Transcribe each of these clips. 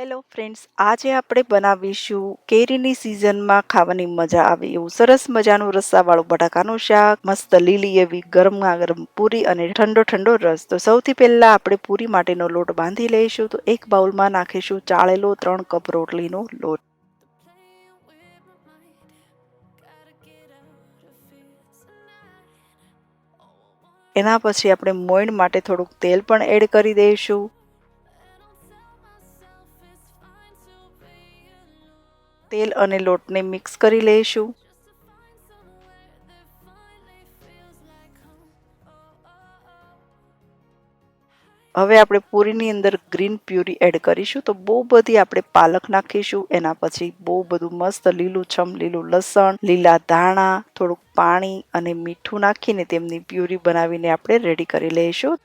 Hello friends આજે આપણે બનાવીશું કેરીની સિઝનમાં ખાવાની મજા આવે એવું સરસ મજાનું રસ્સાવાળું બટાકાનું શાક, મસ્ત લીલી એવી ગરમા ગરમ પૂરી અને ઠંડો ઠંડો રસ. તો સૌથી પહેલાં આપણે પૂરી માટેનો લોટ બાંધી લઈશું. તો એક બાઉલમાં નાખીશું ચાળેલો ત્રણ કપ રોટલીનો લોટ. એના પછી આપણે મોઈણ માટે થોડુંક તેલ પણ એડ કરી દઈશું. તેલ અને લોટને મિક્સ કરી લઈશું. હવે આપણે પૂરીની અંદર ગ્રીન પ્યુરી એડ કરીશું. તો બહુ બધી આપણે પાલક નાખીશું. એના પછી બહુ બધું મસ્ત લીલું છમ, લીલું લસણ, લીલા ધાણા, થોડુંક પાણી અને મીઠું નાખીને તેમની પ્યુરી બનાવીને આપણે રેડી કરી લઈશું.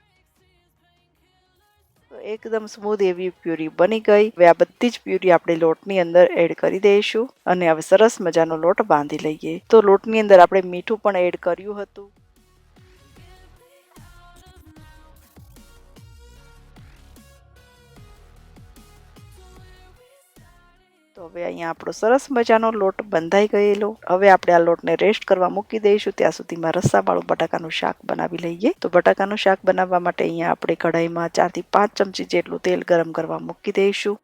એકદમ સ્મૂધ એવી પ્યુરી બની ગઈ. હવે આ બધી જ પ્યુરી આપણે લોટની અંદર એડ કરી દઈશું અને હવે સરસ મજાનો લોટ બાંધી લઈએ. તો લોટની અંદર આપણે મીઠું પણ એડ કર્યું હતું. તો હવે અહીંયા આપણો સરસ મજાનો લોટ બંધાઈ ગયેલો. હવે આપણે આ લોટને રેસ્ટ કરવા મૂકી દઈશું. ત્યાં સુધીમાં રસ્સાવાળું બટાકાનું શાક બનાવી લઈએ. તો બટાકાનું શાક બનાવવા માટે અહીંયા આપણે કઢાઈમાં ચારથી પાંચ ચમચી જેટલું તેલ ગરમ કરવા મૂકી દઈશું.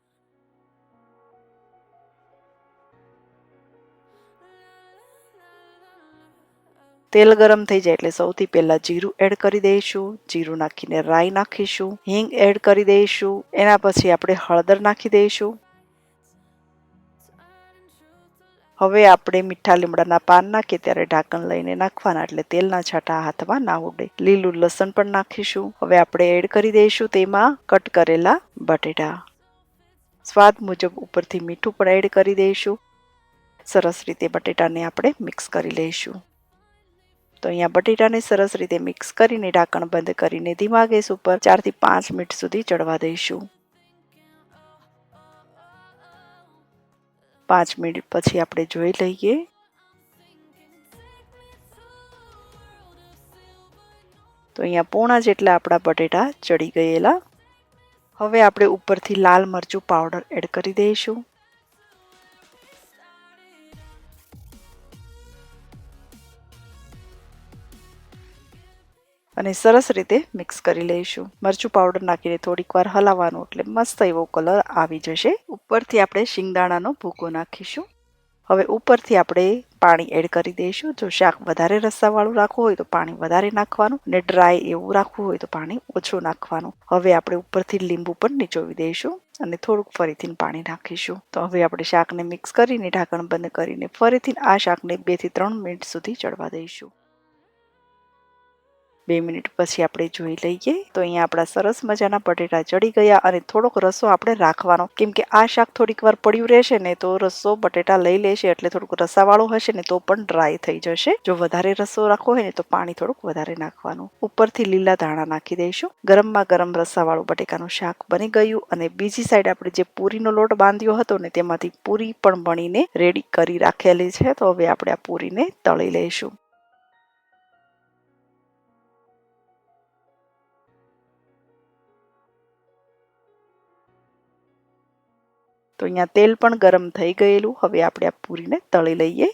તેલ ગરમ થઈ જાય એટલે સૌથી પહેલા જીરું એડ કરી દઈશું. જીરું નાખીને રાઈ નાખીશું. હિંગ એડ કરી દઈશું. એના પછી આપણે હળદર નાખી દઈશું. હવે આપણે મીઠા લીમડાના પાન નાખીએ ત્યારે ઢાંકણ લઈને નાખવાના એટલે તેલના છાંટા હાથમાં ના ઉડે. લીલું લસણ પણ નાખીશું. હવે આપણે એડ કરી દઈશું તેમાં કટ કરેલા બટેટા. સ્વાદ મુજબ ઉપરથી મીઠું પણ એડ કરી દઈશું. સરસ રીતે બટેટાને આપણે મિક્સ કરી લઈશું. તો અહીંયા બટેટાને સરસ રીતે મિક્સ કરીને ઢાંકણ બંધ કરીને ધીમા ગેસ ઉપર ચારથી પાંચ મિનિટ સુધી ચડવા દઈશું. પાંચ મિનિટ પછી આપણે જોઈ લઈએ. તો અહીંયા પોણા જેટલા આપણા બટેટા ચડી ગયેલા. હવે આપણે ઉપરથી લાલ મરચું પાવડર એડ કરી દઈશું. અને સરસ રીતે મિક્સ કરી લઈશું. મરચું પાવડર નાખીને થોડીક વાર હલાવવાનું એટલે મસ્ત એવો કલર આવી જશે. ઉપરથી આપણે શિંગદાણાનો ભૂકો નાખીશું. હવે ઉપરથી આપણે પાણી એડ કરી દઈશું. જો શાક વધારે રસ્સાવાળું રાખવું હોય તો પાણી વધારે નાખવાનું અને ડ્રાય એવું રાખવું હોય તો પાણી ઓછું નાખવાનું. હવે આપણે ઉપરથી લીંબુ પણ નીચોવી દઈશું અને થોડુંક ફરીથી પાણી નાખીશું. તો હવે આપણે શાકને મિક્સ કરીને ઢાંકણ બંધ કરીને ફરીથી આ શાકને બેથી ત્રણ મિનિટ સુધી ચડવા દઈશું. બે મિનિટ પછી આપણે જોઈ લઈએ. તો અહીંયા આપણા સરસ મજાના બટેટા ચડી ગયા અને થોડોક રસો આપણે રાખવાનો. કેમ કે આ શાક થોડીક વાર પડ્યું રહેશે ને તો રસો બટેટા લઈ લેશે એટલે થોડુંક રસાવાળું હશે ને તો પણ ડ્રાય થઈ જશે. જો વધારે રસો રાખવો હોય ને તો પાણી થોડુંક વધારે નાખવાનું. ઉપરથી લીલા ધાણા નાખી દઈશું. ગરમમાં ગરમ રસાવાળું બટેકાનું શાક બની ગયું અને બીજી સાઈડ આપણે જે પૂરીનો લોટ બાંધ્યો હતો ને તેમાંથી પૂરી પણ બનીને રેડી કરી રાખેલી છે. તો હવે આપણે આ પૂરીને તળી લઈશું. તો અહીંયા તેલ પણ ગરમ થઈ ગયેલું. હવે આપણે આ પૂરીને તળી લઈએ.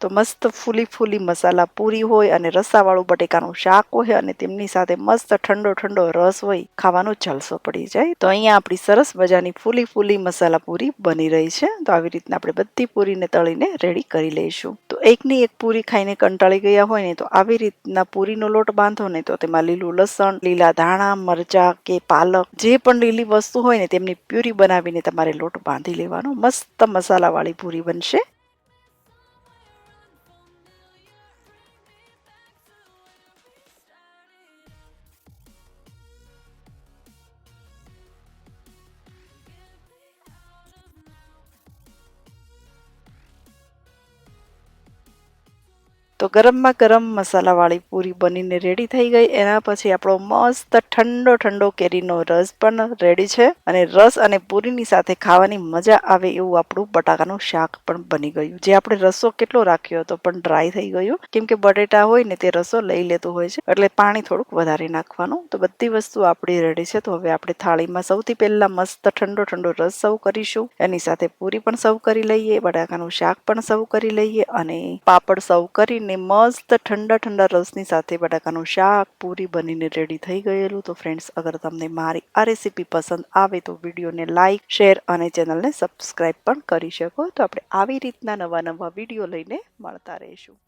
તો મસ્ત ફૂલી ફૂલી મસાલા પૂરી હોય અને રસાવાળું બટેકાનું શાક હોય અને તેમની સાથે મસ્ત ઠંડો ઠંડો રસ હોય, ખાવાનો જલસો પડી જાય. તો અહીંયા આપણી સરસ મજાની ફૂલી ફૂલી મસાલા પૂરી બની રહી છે. તો આવી રીતના આપણે બધી પૂરીને તળીને રેડી કરી લઈશું. તો એકની એક પૂરી ખાઈને કંટાળી ગયા હોય ને તો આવી રીતના પૂરીનો લોટ બાંધો ને તો તેમાં લીલું લસણ, લીલા ધાણા, મરચા કે પાલક, જે પણ લીલી વસ્તુ હોય ને તેમની પ્યુરી બનાવીને તમારે લોટ બાંધી લેવાનો. મસ્ત મસાલાવાળી પૂરી બનશે. તો ગરમમાં ગરમ મસાલાવાળી પૂરી બનીને રેડી થઈ ગઈ. એના પછી આપણો મસ્ત ઠંડો ઠંડો કેરીનો રસ પણ રેડી છે અને રસ અને પૂરીની સાથે ખાવાની મજા આવે એવું આપણું બટાકાનું શાક પણ બની ગયું. જે આપણે રસો કેટલો રાખ્યો હતો પણ ડ્રાય થઈ ગયું. કેમ કે બટેટા હોય ને તે રસો લઈ લેતું હોય છે, એટલે પાણી થોડુંક વધારે નાખવાનું. તો બધી વસ્તુ આપણી રેડી છે. તો હવે આપણે થાળીમાં સૌથી પહેલા મસ્ત ઠંડો ઠંડો રસ સર્વ કરીશું. એની સાથે પૂરી પણ સર્વ કરી લઈએ, બટાકાનું શાક પણ સર્વ કરી લઈએ અને પાપડ સર્વ કરીને મસ્ત ઠંડા ઠંડા રસની સાથે બટાકાનું શાક પૂરી બનીને રેડી થઈ ગયેલું. તો ફ્રેન્ડ્સ અગર તમને મારી આ રેસીપી પસંદ આવે તો વિડીયોને લાઇક શેર અને ચેનલને સબસ્ક્રાઇબ પણ કરી શકો. તો આપણે આવી રીતના નવા નવા વીડિયો લઈને મળતા રહીશું.